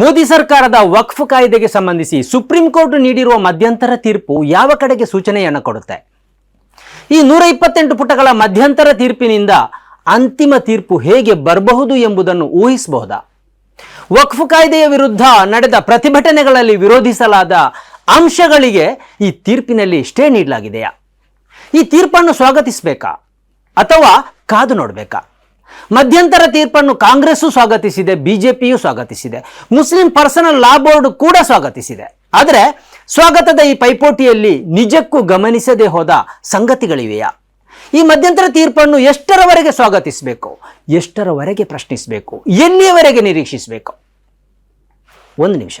ಮೋದಿ ಸರ್ಕಾರದ ವಕ್ಫ್ ಕಾಯ್ದೆಗೆ ಸಂಬಂಧಿಸಿ ಸುಪ್ರೀಂ ಕೋರ್ಟ್ ನೀಡಿರುವ ಮಧ್ಯಂತರ ತೀರ್ಪು ಯಾವ ಕಡೆಗೆ ಸೂಚನೆಯನ್ನು ಕೊಡುತ್ತೆ? ಈ ನೂರ ಇಪ್ಪತ್ತೆಂಟು ಪುಟಗಳ ಮಧ್ಯಂತರ ತೀರ್ಪಿನಿಂದ ಅಂತಿಮ ತೀರ್ಪು ಹೇಗೆ ಬರಬಹುದು ಎಂಬುದನ್ನು ಊಹಿಸಬಹುದಾ? ವಕ್ಫ್ ಕಾಯ್ದೆಯ ವಿರುದ್ಧ ನಡೆದ ಪ್ರತಿಭಟನೆಗಳಲ್ಲಿ ವಿರೋಧಿಸಲಾದ ಅಂಶಗಳಿಗೆ ಈ ತೀರ್ಪಿನಲ್ಲಿ ಸ್ಟೇ ನೀಡಲಾಗಿದೆಯಾ? ಈ ತೀರ್ಪನ್ನು ಸ್ವಾಗತಿಸಬೇಕಾ ಅಥವಾ ಕಾದು ನೋಡಬೇಕಾ? ಮಧ್ಯಂತರ ತೀರ್ಪನ್ನು ಕಾಂಗ್ರೆಸ್ಸು ಸ್ವಾಗತಿಸಿದೆ, ಬಿಜೆಪಿಯು ಸ್ವಾಗತಿಸಿದೆ, ಮುಸ್ಲಿಂ ಪರ್ಸನಲ್ ಲಾ ಬೋರ್ಡ್ ಕೂಡ ಸ್ವಾಗತಿಸಿದೆ. ಆದರೆ ಸ್ವಾಗತದ ಈ ಪೈಪೋಟಿಯಲ್ಲಿ ನಿಜಕ್ಕೂ ಗಮನಿಸದೆ ಹೋದ ಸಂಗತಿಗಳಿವೆಯಾ? ಈ ಮಧ್ಯಂತರ ತೀರ್ಪನ್ನು ಎಷ್ಟರವರೆಗೆ ಸ್ವಾಗತಿಸಬೇಕು? ಎಷ್ಟರವರೆಗೆ ಪ್ರಶ್ನಿಸಬೇಕು? ಎಲ್ಲಿಯವರೆಗೆ ನಿರೀಕ್ಷಿಸಬೇಕು? ಒಂದು ನಿಮಿಷ.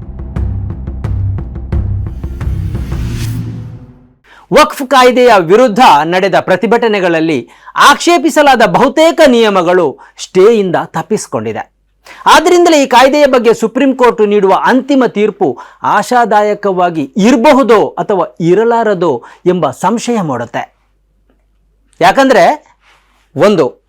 ವಕ್ಫ್ ಕಾಯ್ದೆಯ ವಿರುದ್ಧ ನಡೆದ ಪ್ರತಿಭಟನೆಗಳಲ್ಲಿ ಆಕ್ಷೇಪಿಸಲಾದ ಬಹುತೇಕ ನಿಯಮಗಳು ಸ್ಟೇಯಿಂದ ತಪ್ಪಿಸಿಕೊಂಡಿದೆ. ಆದ್ದರಿಂದಲೇ ಈ ಕಾಯ್ದೆಯ ಬಗ್ಗೆ ಸುಪ್ರೀಂ ಕೋರ್ಟ್ ನೀಡುವ ಅಂತಿಮ ತೀರ್ಪು ಆಶಾದಾಯಕವಾಗಿ ಇರಬಹುದೋ ಅಥವಾ ಇರಲಾರದೋ ಎಂಬ ಸಂಶಯ ಮೂಡುತ್ತೆ. ಯಾಕಂದರೆ ಒಂದು,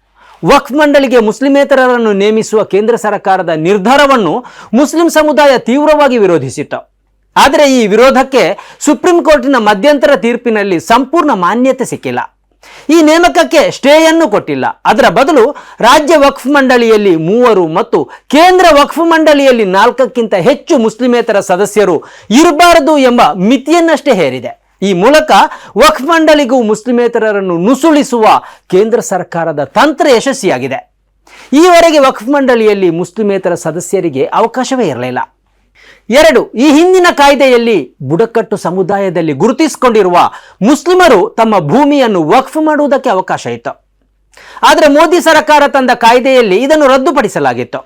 ವಕ್ಫ್ ಮಂಡಳಿಗೆ ಮುಸ್ಲಿಮೇತರರನ್ನು ನೇಮಿಸುವ ಕೇಂದ್ರ ಸರ್ಕಾರದ ನಿರ್ಧಾರವನ್ನು ಮುಸ್ಲಿಂ ಸಮುದಾಯ ತೀವ್ರವಾಗಿ ವಿರೋಧಿಸಿತ್ತು. ಆದರೆ ಈ ವಿರೋಧಕ್ಕೆ ಸುಪ್ರೀಂ ಕೋರ್ಟಿನ ಮಧ್ಯಂತರ ತೀರ್ಪಿನಲ್ಲಿ ಸಂಪೂರ್ಣ ಮಾನ್ಯತೆ ಸಿಕ್ಕಿಲ್ಲ. ಈ ನೇಮಕಕ್ಕೆ ಸ್ಟೇಯನ್ನು ಕೊಟ್ಟಿಲ್ಲ. ಅದರ ಬದಲು ರಾಜ್ಯ ವಕ್ಫ್ ಮಂಡಳಿಯಲ್ಲಿ ಮೂವರು ಮತ್ತು ಕೇಂದ್ರ ವಕ್ಫ್ ಮಂಡಳಿಯಲ್ಲಿ ನಾಲ್ಕಕ್ಕಿಂತ ಹೆಚ್ಚು ಮುಸ್ಲಿಮೇತರ ಸದಸ್ಯರು ಇರಬಾರದು ಎಂಬ ಮಿತಿಯನ್ನಷ್ಟೇ ಹೇರಿದೆ. ಈ ಮೂಲಕ ವಕ್ಫ್ ಮಂಡಳಿಗೂ ಮುಸ್ಲಿಮೇತರರನ್ನು ನುಸುಳಿಸುವ ಕೇಂದ್ರ ಸರ್ಕಾರದ ತಂತ್ರ ಯಶಸ್ವಿಯಾಗಿದೆ. ಈವರೆಗೆ ವಕ್ಫ್ ಮಂಡಳಿಯಲ್ಲಿ ಮುಸ್ಲಿಮೇತರ ಸದಸ್ಯರಿಗೆ ಅವಕಾಶವೇ ಇರಲಿಲ್ಲ. ಎರಡು, ಈ ಹಿಂದಿನ ಕಾಯ್ದೆಯಲ್ಲಿ ಬುಡಕಟ್ಟು ಸಮುದಾಯದಲ್ಲಿ ಗುರುತಿಸಿಕೊಂಡಿರುವ ಮುಸ್ಲಿಮರು ತಮ್ಮ ಭೂಮಿಯನ್ನು ವಕ್ಫ್ ಮಾಡುವುದಕ್ಕೆ ಅವಕಾಶ ಇತ್ತು. ಆದರೆ ಮೋದಿ ಸರ್ಕಾರ ತಂದ ಕಾಯ್ದೆಯಲ್ಲಿ ಇದನ್ನು ರದ್ದುಪಡಿಸಲಾಗಿತ್ತು.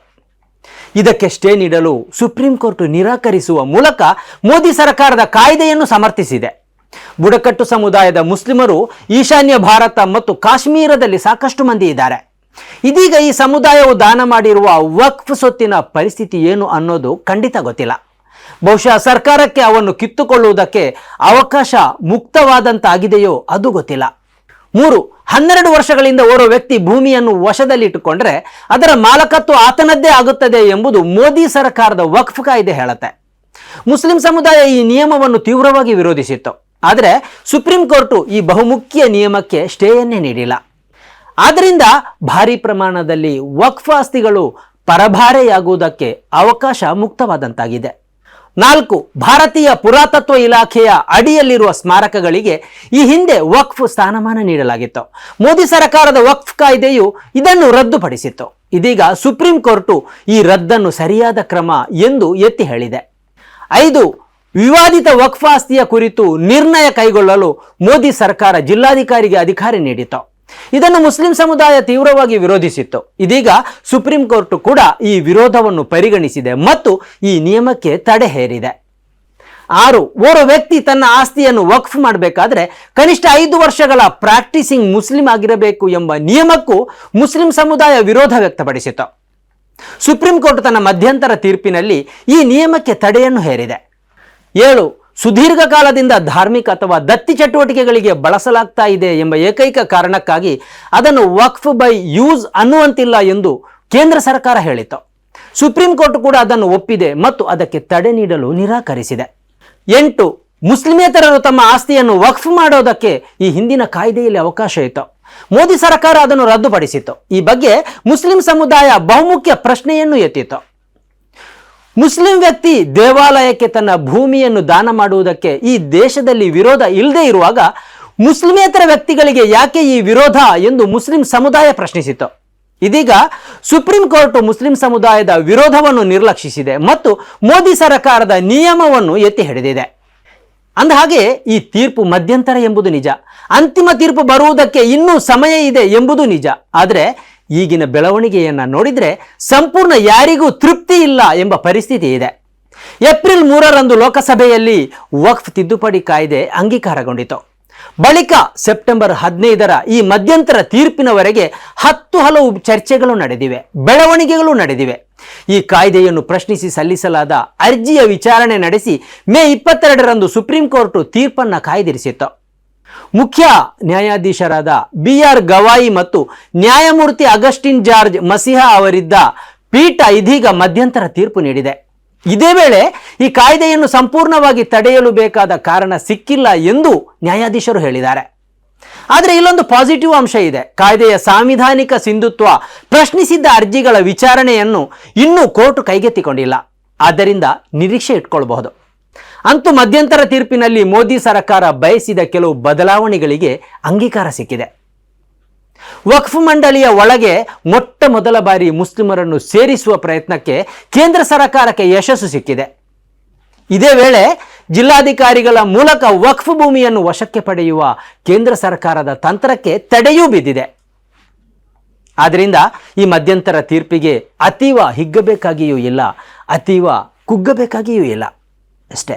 ಇದಕ್ಕೆ ಸ್ಟೇ ನೀಡಲು ಸುಪ್ರೀಂ ಕೋರ್ಟ್ ನಿರಾಕರಿಸುವ ಮೂಲಕ ಮೋದಿ ಸರ್ಕಾರದ ಕಾಯ್ದೆಯನ್ನು ಸಮರ್ಥಿಸಿದೆ. ಬುಡಕಟ್ಟು ಸಮುದಾಯದ ಮುಸ್ಲಿಮರು ಈಶಾನ್ಯ ಭಾರತ ಮತ್ತು ಕಾಶ್ಮೀರದಲ್ಲಿ ಸಾಕಷ್ಟು ಮಂದಿ ಇದ್ದಾರೆ. ಇದೀಗ ಈ ಸಮುದಾಯವು ದಾನ ಮಾಡಿರುವ ವಕ್ಫ್ ಸೊತ್ತಿನ ಪರಿಸ್ಥಿತಿ ಏನು ಅನ್ನೋದು ಖಂಡಿತ ಗೊತ್ತಿಲ್ಲ. ಬಹುಶಃ ಸರ್ಕಾರಕ್ಕೆ ಅವನ್ನು ಕಿತ್ತುಕೊಳ್ಳುವುದಕ್ಕೆ ಅವಕಾಶ ಮುಕ್ತವಾದಂತಾಗಿದೆಯೋ ಅದು ಗೊತ್ತಿಲ್ಲ. ಮೂರು, ಹನ್ನೆರಡು ವರ್ಷಗಳಿಂದ ಓರ್ವ ವ್ಯಕ್ತಿ ಭೂಮಿಯನ್ನು ವಶದಲ್ಲಿಟ್ಟುಕೊಂಡ್ರೆ ಅದರ ಮಾಲಕತ್ವ ಆತನದ್ದೇ ಆಗುತ್ತದೆ ಎಂಬುದು ಮೋದಿ ಸರ್ಕಾರದ ವಕ್ಫ್ ಕಾಯ್ದೆ ಹೇಳುತ್ತೆ. ಮುಸ್ಲಿಂ ಸಮುದಾಯ ಈ ನಿಯಮವನ್ನು ತೀವ್ರವಾಗಿ ವಿರೋಧಿಸಿತ್ತು. ಆದರೆ ಸುಪ್ರೀಂ ಕೋರ್ಟು ಈ ಬಹುಮುಖ್ಯ ನಿಯಮಕ್ಕೆ ಸ್ಟೇಯನ್ನೇ ನೀಡಿಲ್ಲ. ಆದ್ದರಿಂದ ಭಾರಿ ಪ್ರಮಾಣದಲ್ಲಿ ವಕ್ಫ್ ಆಸ್ತಿಗಳು ಪರಭಾರೆಯಾಗುವುದಕ್ಕೆ ಅವಕಾಶ ಮುಕ್ತವಾದಂತಾಗಿದೆ. ನಾಲ್ಕು, ಭಾರತೀಯ ಪುರಾತತ್ವ ಇಲಾಖೆಯ ಅಡಿಯಲ್ಲಿರುವ ಸ್ಮಾರಕಗಳಿಗೆ ಈ ಹಿಂದೆ ವಕ್ಫ್ ಸ್ಥಾನಮಾನ ನೀಡಲಾಗಿತ್ತು. ಮೋದಿ ಸರ್ಕಾರದ ವಕ್ಫ್ ಕಾಯ್ದೆಯು ಇದನ್ನು ರದ್ದುಪಡಿಸಿತ್ತು. ಇದೀಗ ಸುಪ್ರೀಂ ಕೋರ್ಟು ಈ ರದ್ದನ್ನು ಸರಿಯಾದ ಕ್ರಮ ಎಂದು ಎತ್ತಿ ಹೇಳಿದೆ. ಐದು, ವಿವಾದಿತ ವಕ್ಫ್ ಆಸ್ತಿಯ ಕುರಿತು ನಿರ್ಣಯ ಕೈಗೊಳ್ಳಲು ಮೋದಿ ಸರ್ಕಾರ ಜಿಲ್ಲಾಧಿಕಾರಿಗೆ ಅಧಿಕಾರ ನೀಡಿತು ಇದನ್ನು ಮುಸ್ಲಿಂ ಸಮುದಾಯ ತೀವ್ರವಾಗಿ ವಿರೋಧಿಸಿತ್ತು. ಇದೀಗ ಸುಪ್ರೀಂ ಕೋರ್ಟ್ ಕೂಡ ಈ ವಿರೋಧವನ್ನು ಪರಿಗಣಿಸಿದೆ ಮತ್ತು ಈ ನಿಯಮಕ್ಕೆ ತಡೆ ಹೇರಿದೆ. ಆರು, ಓರ್ವ ವ್ಯಕ್ತಿ ತನ್ನ ಆಸ್ತಿಯನ್ನು ವಕ್ಫ್ ಮಾಡಬೇಕಾದ್ರೆ ಕನಿಷ್ಠ ಐದು ವರ್ಷಗಳ ಪ್ರಾಕ್ಟೀಸಿಂಗ್ ಮುಸ್ಲಿಂ ಆಗಿರಬೇಕು ಎಂಬ ನಿಯಮಕ್ಕೂ ಮುಸ್ಲಿಂ ಸಮುದಾಯ ವಿರೋಧ ವ್ಯಕ್ತಪಡಿಸಿತು ಸುಪ್ರೀಂ ಕೋರ್ಟ್ ತನ್ನ ಮಧ್ಯಂತರ ತೀರ್ಪಿನಲ್ಲಿ ಈ ನಿಯಮಕ್ಕೆ ತಡೆಯನ್ನು ಹೇರಿದೆ. ಏಳು ಸುದೀರ್ಘ ಕಾಲದಿಂದ ಧಾರ್ಮಿಕ ಅಥವಾ ದತ್ತಿ ಚಟುವಟಿಕೆಗಳಿಗೆ ಬಳಸಲಾಗ್ತಾ ಇದೆ ಎಂಬ ಏಕೈಕ ಕಾರಣಕ್ಕಾಗಿ ಅದನ್ನು ವಕ್ಫ್ ಬೈ ಯೂಸ್ ಅನ್ನುವಂತಿಲ್ಲ ಎಂದು ಕೇಂದ್ರ ಸರ್ಕಾರ ಹೇಳಿತು ಸುಪ್ರೀಂ ಕೋರ್ಟ್ ಕೂಡ ಅದನ್ನು ಒಪ್ಪಿದೆ ಮತ್ತು ಅದಕ್ಕೆ ತಡೆ ನೀಡಲು ನಿರಾಕರಿಸಿದೆ. ಎಂಟು, ಮುಸ್ಲಿಮೇತರರು ತಮ್ಮ ಆಸ್ತಿಯನ್ನು ವಕ್ಫ್ ಮಾಡೋದಕ್ಕೆ ಈ ಹಿಂದಿನ ಕಾಯ್ದೆಯಲ್ಲಿ ಅವಕಾಶ ಇತ್ತು. ಮೋದಿ ಸರ್ಕಾರ ಅದನ್ನು ರದ್ದುಪಡಿಸಿತು ಈ ಬಗ್ಗೆ ಮುಸ್ಲಿಂ ಸಮುದಾಯ ಬಹುಮುಖ್ಯ ಪ್ರಶ್ನೆಯನ್ನು ಎತ್ತಿತ್ತು. ಮುಸ್ಲಿಂ ವ್ಯಕ್ತಿ ದೇವಾಲಯಕ್ಕೆ ತನ್ನ ಭೂಮಿಯನ್ನು ದಾನ ಮಾಡುವುದಕ್ಕೆ ಈ ದೇಶದಲ್ಲಿ ವಿರೋಧ ಇಲ್ಲದೆ ಇರುವಾಗ ಮುಸ್ಲಿಮೇತರ ವ್ಯಕ್ತಿಗಳಿಗೆ ಯಾಕೆ ಈ ವಿರೋಧ ಎಂದು ಮುಸ್ಲಿಂ ಸಮುದಾಯ ಪ್ರಶ್ನಿಸಿತು. ಇದೀಗ ಸುಪ್ರೀಂ ಕೋರ್ಟ್ ಮುಸ್ಲಿಂ ಸಮುದಾಯದ ವಿರೋಧವನ್ನು ನಿರ್ಲಕ್ಷಿಸಿದೆ ಮತ್ತು ಮೋದಿ ಸರ್ಕಾರದ ನಿಯಮವನ್ನು ಎತ್ತಿ ಹಿಡಿದಿದೆ. ಅಂದಹಾಗೆ ಈ ತೀರ್ಪು ಮಧ್ಯಂತರ ಎಂಬುದು ನಿಜ. ಅಂತಿಮ ತೀರ್ಪು ಬರುವುದಕ್ಕೆ ಇನ್ನೂ ಸಮಯ ಇದೆ ಎಂಬುದು ನಿಜ. ಆದರೆ ಈಗಿನ ಬೆಳವಣಿಗೆಯನ್ನು ನೋಡಿದರೆ ಸಂಪೂರ್ಣ ಯಾರಿಗೂ ತೃಪ್ತಿ ಇಲ್ಲ ಎಂಬ ಪರಿಸ್ಥಿತಿ ಇದೆ. ಏಪ್ರಿಲ್ ಮೂರರಂದು ಲೋಕಸಭೆಯಲ್ಲಿ ವಕ್ಫ್ ತಿದ್ದುಪಡಿ ಕಾಯ್ದೆ ಅಂಗೀಕಾರಗೊಂಡಿತು. ಬಳಿಕ ಸೆಪ್ಟೆಂಬರ್ ಹದಿನೈದರ ಈ ಮಧ್ಯಂತರ ತೀರ್ಪಿನವರೆಗೆ ಹತ್ತು ಹಲವು ಚರ್ಚೆಗಳು ನಡೆದಿವೆ, ಬೆಳವಣಿಗೆಗಳು ನಡೆದಿವೆ. ಈ ಕಾಯ್ದೆಯನ್ನು ಪ್ರಶ್ನಿಸಿ ಸಲ್ಲಿಸಲಾದ ಅರ್ಜಿಯ ವಿಚಾರಣೆ ನಡೆಸಿ ಮೇ ಇಪ್ಪತ್ತೆರಡರಂದು ಸುಪ್ರೀಂ ಕೋರ್ಟ್ ತೀರ್ಪನ್ನು ಕಾಯ್ದಿರಿಸಿತ್ತು. ಮುಖ್ಯ ನ್ಯಾಯಾಧೀಶರಾದ ಬಿ ಆರ್ ಗವಾಯಿ ಮತ್ತು ನ್ಯಾಯಮೂರ್ತಿ ಅಗಸ್ಟಿನ್ ಜಾರ್ಜ್ ಮಸಿಹಾ ಅವರಿದ್ದ ಪೀಠ ಇದೀಗ ಮಧ್ಯಂತರ ತೀರ್ಪು ನೀಡಿದೆ. ಇದೇ ವೇಳೆ ಈ ಕಾಯ್ದೆಯನ್ನು ಸಂಪೂರ್ಣವಾಗಿ ತಡೆಯಲು ಬೇಕಾದ ಕಾರಣ ಸಿಕ್ಕಿಲ್ಲ ಎಂದು ನ್ಯಾಯಾಧೀಶರು ಹೇಳಿದ್ದಾರೆ. ಆದರೆ ಇಲ್ಲೊಂದು ಪಾಸಿಟಿವ್ ಅಂಶ ಇದೆ. ಕಾಯ್ದೆಯ ಸಾಂವಿಧಾನಿಕ ಸಿಂಧುತ್ವ ಪ್ರಶ್ನಿಸಿದ್ದ ಅರ್ಜಿಗಳ ವಿಚಾರಣೆಯನ್ನು ಇನ್ನೂ ಕೋರ್ಟ್ ಕೈಗೆತ್ತಿಕೊಂಡಿಲ್ಲ. ಆದ್ದರಿಂದ ನಿರೀಕ್ಷೆ ಇಟ್ಕೊಳ್ಬಹುದು. ಅಂತೂ ಮಧ್ಯಂತರ ತೀರ್ಪಿನಲ್ಲಿ ಮೋದಿ ಸರ್ಕಾರ ಬಯಸಿದ ಕೆಲವು ಬದಲಾವಣೆಗಳಿಗೆ ಅಂಗೀಕಾರ ಸಿಕ್ಕಿದೆ. ವಕ್ಫ್ ಮಂಡಳಿಯ ಒಳಗೆ ಮೊಟ್ಟ ಮೊದಲ ಬಾರಿ ಮುಸ್ಲಿಮರನ್ನು ಸೇರಿಸುವ ಪ್ರಯತ್ನಕ್ಕೆ ಕೇಂದ್ರ ಸರ್ಕಾರಕ್ಕೆ ಯಶಸ್ಸು ಸಿಕ್ಕಿದೆ. ಇದೇ ವೇಳೆ ಜಿಲ್ಲಾಧಿಕಾರಿಗಳ ಮೂಲಕ ವಕ್ಫ್ ಭೂಮಿಯನ್ನು ವಶಕ್ಕೆ ಪಡೆಯುವ ಕೇಂದ್ರ ಸರ್ಕಾರದ ತಂತ್ರಕ್ಕೆ ತಡೆಯೂ ಬಿದ್ದಿದೆ. ಆದ್ದರಿಂದ ಈ ಮಧ್ಯಂತರ ತೀರ್ಪಿಗೆ ಅತೀವ ಹಿಗ್ಗಬೇಕಾಗಿಯೂ ಇಲ್ಲ, ಅತೀವ ಕುಗ್ಗಬೇಕಾಗಿಯೂ ಇಲ್ಲ. ಅಷ್ಟೇ.